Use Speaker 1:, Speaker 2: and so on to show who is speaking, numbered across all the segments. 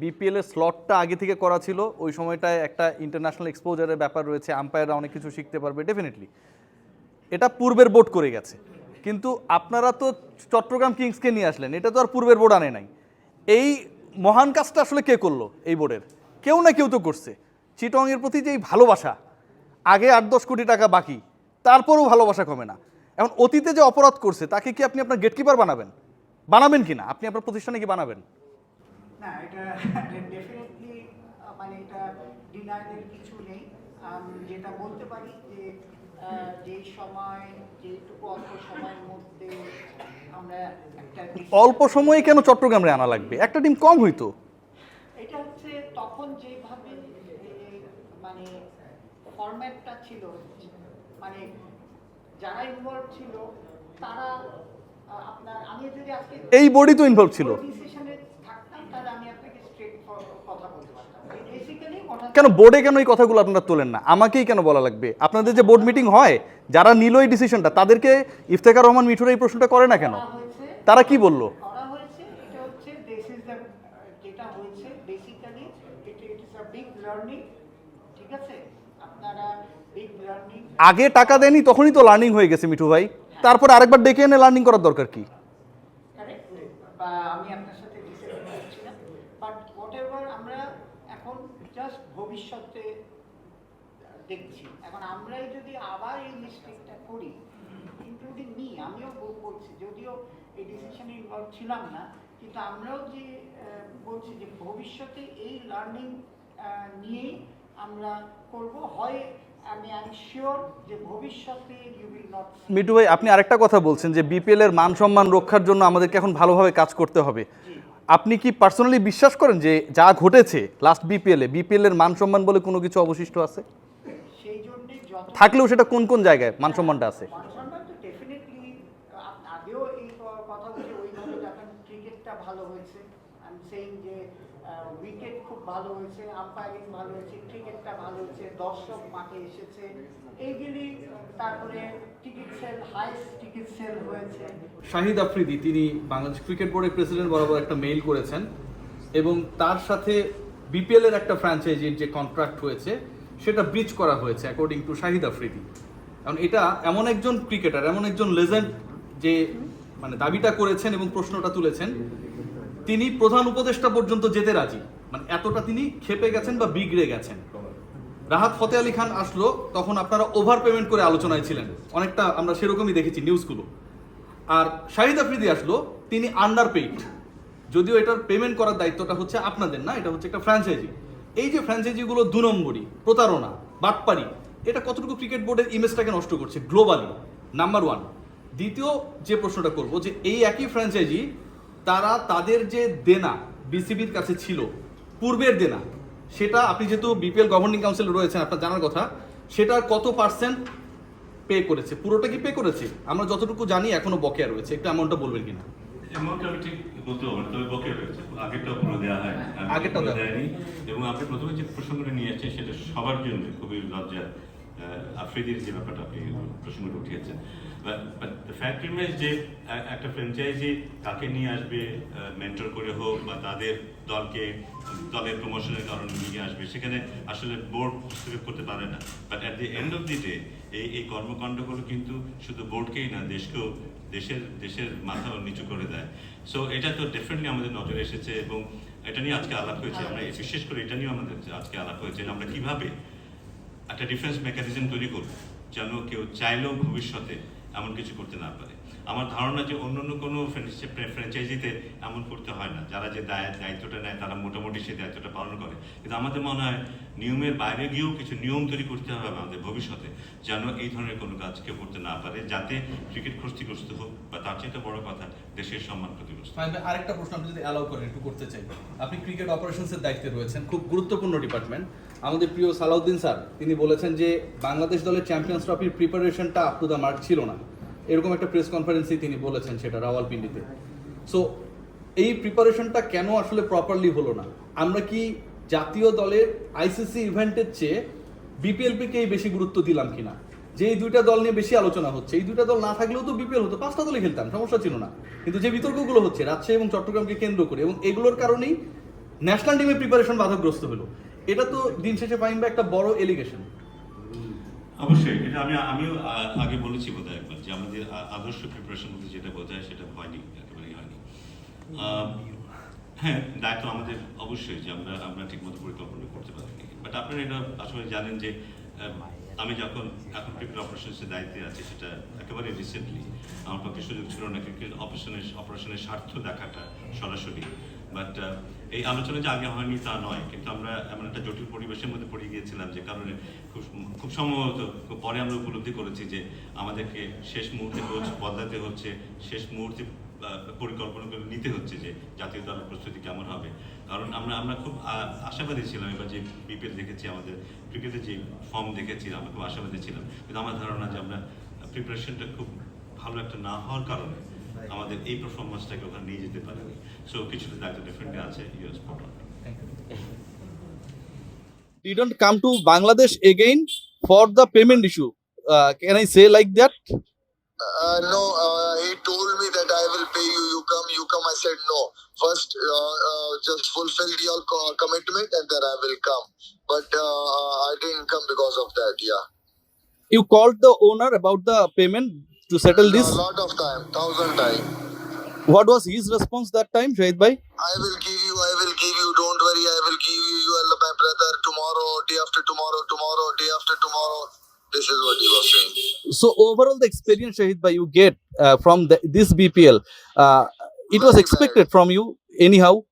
Speaker 1: BPL এর স্লটটা আগে থেকে করা ছিল। ওই সময়টায় একটা ইন্টারন্যাশনাল এক্সপোজারের ব্যাপার রয়েছে। আম্পায়াররা অনেক কিছু শিখতে পারবে ডেফিনেটলি এটা পূর্বের বোর্ড করে গেছে। কিন্তু আপনারা তো চট্টগ্রাম কিংসকে নিয়ে আসলেন, এটা তো আর পূর্বের বোর্ড আনে নাই। এই মহান কাজটা আসলে কে করল এই বোর্ডের কেউ না কেউ তো করছে। চিটংয়ের প্রতি যে এই ভালোবাসা, আগে আট দশ কোটি টাকা বাকি, তারপরেও ভালোবাসা কমে না। এখন অতীতে যে অপরাধ করছে, তাকে কি আপনি আপনার গেটকিপার বানাবেন? বানাবেন কি না? আপনি আপনার প্রতিষ্ঠানে কি বানাবেন?
Speaker 2: না এটা ডেফিনেটলি মানে এটা ডিনারের কিছু নেই। আমি যেটা বলতে পারি যে যেই সময় যেটুকু অল্প সময়ের মধ্যে আমরা একটা
Speaker 1: অল্প সময়ে কেন চট্টগ্রামে আনা লাগবে? একটা ডিম কম হইতো।
Speaker 2: এটা হচ্ছে তখন যেভাবে মানে ফরম্যাটটা ছিল মানে যারা ইনভলভ ছিল তারা আপনার আমি যদি আজকে
Speaker 1: এই বোর্ডই তো ইনভলভ ছিল।
Speaker 2: ডিসিশনে
Speaker 1: কেন বোর্ডে কেন এই কথাগুলো আপনারা তোলেন না? আমাকেই কেন বলা লাগবে? আপনাদের যে বোর্ড মিটিং হয় যারা নিল এই ডিসিশনটা তাদেরকে ইফতেখার রহমান মিঠুর এই প্রশ্নটা করে না কেন? তারা কি বলল? আগে টাকা দেয়নি তখনই তো লার্নিং হয়ে গেছে মিঠু ভাই। তারপরে আরেকবার ডেকে এনে লার্নিং করার দরকার কি?
Speaker 2: আমি আপনার সাথে ডিসেপ্ট করছি না বাট হোয়াট এভার আমরা এখন জাস্ট ভবিষ্যতে দেখছি। এখন আমরাই যদি আবার এই মিস্টেকটা করি ইনক্লুডিং মি আমিও বলছি যদিও এই ডিসিশনে ইনভলভ ছিলাম না কিন্তু আমরাও যে বলছি যে ভবিষ্যতে এই লার্নিং নিয়েই আমরা করব। হয় আমি আই শিওর যে ভবিষ্যতে ইউ উইল নট
Speaker 1: মিঠু ভাই আপনি আরেকটা কথা বলছেন যে বিপিএল এর মান সম্মান রক্ষার জন্য আমাদেরকে এখন ভালোভাবে কাজ করতে হবে। আপনি কি পার্সোনালি বিশ্বাস করেন যে যা ঘটেছে লাস্ট বিপিএল এ বিপিএল এর মান সম্মান বলে কোনো কিছু অবশিষ্ট আছে? থাকলেও সেটা কোন কোন জায়গায় মান সম্মানটা আছে?
Speaker 2: ভালো হয়েছে। আম্পায়ারিং ভালো হয়েছে ক্রিকেটটা ভালো হয়েছে দর্শক মাঠে এসেছে। এইগুলি, তারপরে ticket sale highest ticket sale হয়েছে।
Speaker 1: শাহিদ আফ্রিদি, তিনি বাংলাদেশ ক্রিকেট বোর্ডের প্রেসিডেন্ট বরাবর একটা মেইল করেছেন এবং তার সাথে বিপিএল এর একটা ফ্র্যাঞ্চাইজির যে কন্ট্রাক্ট হয়েছে, সেটা ব্রিচ করা হয়েছে অ্যাকর্ডিং টু শাহিদ আফ্রিদি। কারণ এটা এমন একজন ক্রিকেটার এমন একজন লেজেন্ড যে মানে দাবিটা করেছেন এবং প্রশ্নটা তুলেছেন, তিনি প্রধান উপদেষ্টা পর্যন্ত যেতে রাজি। মানে এতটা তিনি খেপে গেছেন বা বিগড়ে গেছেন। রাহাত ফতে আলী খান আসলো, তখন আপনারা ওভার পেমেন্ট করে আলোচনায় ছিলেন। অনেকটা আমরা সেরকমই দেখেছি নিউজগুলো আর শাহিদ আফ্রিদি আসলো, তিনি আন্ডার পেইড যদিও এটার পেমেন্ট করার দায়িত্বটা হচ্ছে আপনাদের না, এটা হচ্ছে একটা ফ্র্যাঞ্চাইজি এই যে ফ্র্যাঞ্চাইজিগুলো দু নম্বরই, প্রতারণা, বাটপারি, এটা কতটুকু ক্রিকেট বোর্ডের ইমেজটাকে নষ্ট করছে? গ্লোবালি নাম্বার ওয়ান দ্বিতীয় যে প্রশ্নটা করব, যে এই একই ফ্র্যাঞ্চাইজি তারা তাদের যে দেনা বিসিবির কাছে ছিল, পূর্বের দেনা, সেটা আপনি যেহেতু বিপিএল গভর্নিং কাউন্সিল রয়েছেন, আপনার জানার কথা সেটার কত পার্সেন্ট পে করেছে পুরোটা কি পে করেছে? আমরা যতটুকু জানি এখনও বকেয়া রয়েছে একটু অ্যামাউন্টটা বলবেন কিনা?
Speaker 3: অ্যামাউন্ট আমি ঠিক বলতে পারব তবে বকেয়া রয়েছে আগেরটা পুরো দেওয়া হয়
Speaker 1: আগেরটা
Speaker 3: দেয়নি। এবং আপনি প্রথমে যে প্রসঙ্গটা নিয়ে আসছেন সেটা সবার জন্য খুবই লজ্জা আফ্রিদির যে ব্যাপারটা আপনি প্রসঙ্গটা উঠিয়েছেন ফ্যাক্ট রিমেজ যে একটা ফ্র্যাঞ্চাইজি কাকে নিয়ে আসবে মেন্টর করে হোক বা তাদের দলকে, দলের প্রমোশনের কারণে নিয়ে আসবে, সেখানে আসলে বোর্ড হস্তক্ষেপ করতে পারে না। But at the end of the day এই এই কর্মকাণ্ডগুলো কিন্তু শুধু বোর্ডকেই না, দেশকেও, দেশের দেশের মাথা নিচু করে দেয়। সো এটা তো ডেফিনেটলি আমাদের নজরে এসেছে এবং এটা নিয়ে আজকে আলাপ হয়েছে। আমরা বিশেষ করে এটা নিয়েও আমাদের আজকে আলাপ হয়েছে আমরা কীভাবে একটা ডিফেন্স মেকানিজম তৈরি করব, যেন কেউ চাইলেও ভবিষ্যতে এমন কিছু করতে না পারে। আমার ধারণা যে অন্য অন্য কোনো ফ্র্যাঞ্চাইজিতে এমন করতে হয় না। যারা যে দায় দায়িত্বটা নেয়, তারা মোটামুটি সেই দায়িত্বটা পালন করে। কিন্তু আমাদের মনে হয় নিয়মের বাইরে গিয়েও কিছু নিয়ম তৈরি করতে হবে আমাদের ভবিষ্যতে, যেন এই ধরনের কোনো কাজ কেউ করতে না পারে, যাতে ক্রিকেট ক্ষতিগ্রস্ত হোক বা তার চাইতে বড় কথা, দেশের সম্মান ক্ষতিগ্রস্ত।
Speaker 1: আরেকটা প্রশ্ন আপনি যদি অ্যালাউ করেন, একটু করতে চাই। আপনি ক্রিকেট অপারেশনসের দায়িত্বে রয়েছেন, খুব গুরুত্বপূর্ণ ডিপার্টমেন্ট আমাদের প্রিয় সালাউদ্দিন স্যার, তিনি বলেছেন যে বাংলাদেশ দলের চ্যাম্পিয়ন্স ট্রফির প্রিপারেশনটা আপ টু দ্য মার্ক ছিল না। এরকম একটা প্রেস কনফারেন্সেই তিনি বলেছেন সেটা রাওয়ালপিন্ডিতে। সো এই প্রিপারেশনটা কেন আসলে প্রপারলি হলো না? আমরা কি জাতীয় দলের আইসিসি ইভেন্টের চেয়ে বিপিএলপিকেই বেশি গুরুত্ব দিলাম কিনা? যে এই দুইটা দল নিয়ে বেশি আলোচনা হচ্ছে, এই দুইটা দল না থাকলেও তো বিপিএল হতো, পাঁচটা দলে খেলতাম, সমস্যা ছিল না। কিন্তু যে বিতর্কগুলো হচ্ছে, রাজশাহী এবং চট্টগ্রামকে কেন্দ্র করে, এবং এগুলোর কারণেই ন্যাশনাল টিমের প্রিপারেশন বাধাগ্রস্ত হলো। এটা তো দিন শেষে পাইন বা একটা বড় এলিগেশন
Speaker 3: অবশ্যই, এটা আমি, আমিও আগে বলেছি বোধহয় একবার যে আমাদের আদর্শ প্রিপারেশন বলতে যেটা বোঝায় সেটা হয়নি, একেবারেই হয়নি। হ্যাঁ দায়িত্ব আমাদের অবশ্যই যে আমরা আমরা ঠিকমতো পরিকল্পনা করতে পারিনি বাট আপনারা এটা আসলে জানেন যে আম, যখন এখন ক্রিকেট অপারেশনসের দায়িত্বে আছি সেটা একেবারে রিসেন্টলি আমার পক্ষে সুযোগ ছিল না ক্রিকেট অপারেশনের অপারেশনের স্বার্থ দেখাটা সরাসরি। বাট এই আলোচনা যে আগে হয়নি তা নয়। কিন্তু আমরা এমন একটা জটিল পরিবেশের মধ্যে পড়ে গিয়েছিলাম যে কারণে খুব খুব সম্ভবত পরে আমরা উপলব্ধি করেছি যে আমাদেরকে শেষ মুহূর্তে কোচ বদলাতে হচ্ছে শেষ মুহূর্তে পরিকল্পনাগুলো নিতে হচ্ছে যে জাতীয় দলের প্রস্তুতি কেমন হবে। কারণ আমরা আমরা খুব আশাবাদী ছিলাম এবার যে বিপিএল দেখেছি আমাদের ক্রিকেটের যে ফর্ম দেখেছি আমরা খুব আশাবাদী ছিলাম। কিন্তু আমার ধারণা যে আমরা প্রিপারেশনটা খুব ভালো একটা না হওয়ার কারণে আমাদের এই পারফরমেন্সটাকে ওখানে নিয়ে যেতে পারিনি। সো কিছুটা দায়িত্ব ডেফিনেটলি আছে US spot
Speaker 1: didn't come to Bangladesh again for the payment issue. Uh, can I say like that?
Speaker 4: Uh, no, uh, he told me you. Come. I said no. First, uh, uh, just fulfill your co- commitment, and then I will come. But uh, I didn't come because of that. Yeah.
Speaker 1: You called the owner about the payment to settle this.
Speaker 4: A lot of time, thousand time.
Speaker 1: What was his response that time, Shahid Bhai?
Speaker 4: I will give you. I will give you. Don't worry. I will give you. You are my brother. Tomorrow, day after tomorrow, tomorrow, day after tomorrow. This is what he was saying.
Speaker 1: So overall, the experience Shahid Bhai you get uh, from the, this BPL, uh, it was expected from you anyhow.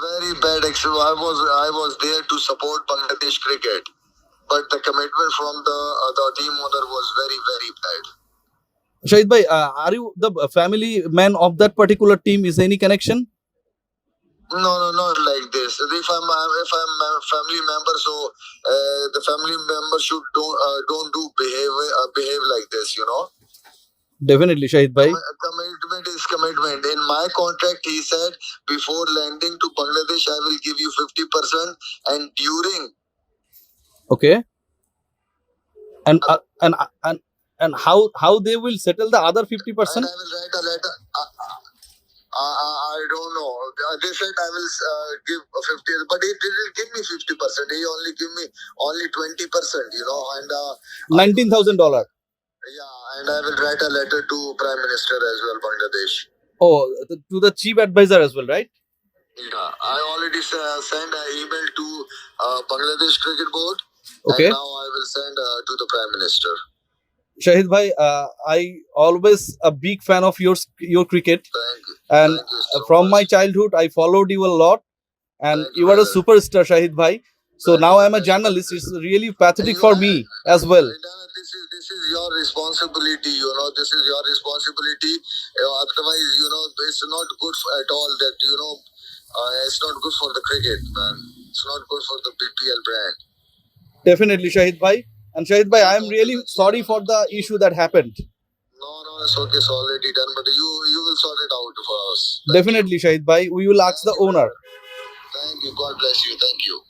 Speaker 4: Very bad. Actually, I was I was there to support Bangladesh cricket, but the commitment from the uh, the team owner was very very bad.
Speaker 1: Shahid Bhai, uh, are you the family man of that particular team? Is any connection?
Speaker 4: No, no, not like this. If I'm if I'm a family member, so uh, the family member should don't uh, don't do behave uh, behave like this. You know,
Speaker 1: Definitely, Shahid Bhai.
Speaker 4: Commitment is commitment. In my contract, he said before landing to Bangladesh, I will give you fifty percent, and during
Speaker 1: Okay. And uh, and uh, and and how how they will settle the other fifty
Speaker 4: and
Speaker 1: percent?
Speaker 4: I will write a letter. Uh, uh, uh, I don't know. They said I will uh, give fifty, but he didn't give me fifty percent. He only give me only twenty percent. You know, and uh,
Speaker 1: Nineteen thousand dollar.
Speaker 4: Yeah, and I will write a letter to Prime Minister as well, Bangladesh.
Speaker 1: Oh, th- to the chief advisor as well, right?
Speaker 4: Yeah, I already uh, sent an email to uh, Bangladesh Cricket Board.
Speaker 1: Okay.
Speaker 4: And now I will send uh, to the Prime Minister.
Speaker 1: Shahid Bhai, uh, I always a big fan of your your cricket,
Speaker 4: Thank you.
Speaker 1: and
Speaker 4: Thank you so
Speaker 1: from my
Speaker 4: much.
Speaker 1: childhood I followed you a lot, and
Speaker 4: Thank
Speaker 1: you
Speaker 4: you,
Speaker 1: are a
Speaker 4: brother.
Speaker 1: superstar, Shahid Bhai. So now I'm a journalist. It's really pathetic for me as well.
Speaker 4: This is this is your responsibility. You know, this is your responsibility. Uh, otherwise, you know, it's not good at all. That you know, uh, it's not good for the cricket, man. It's not good for the BPL brand.
Speaker 1: Definitely, Shahid Bhai. And Shahid Bhai, I am really sorry for the issue that happened.
Speaker 4: No, no, it's okay. It's already done. But you you will sort it out for us. Thank you.
Speaker 1: Definitely, Shahid Bhai. We will ask the owner.
Speaker 4: Thank you. God bless you. Thank you.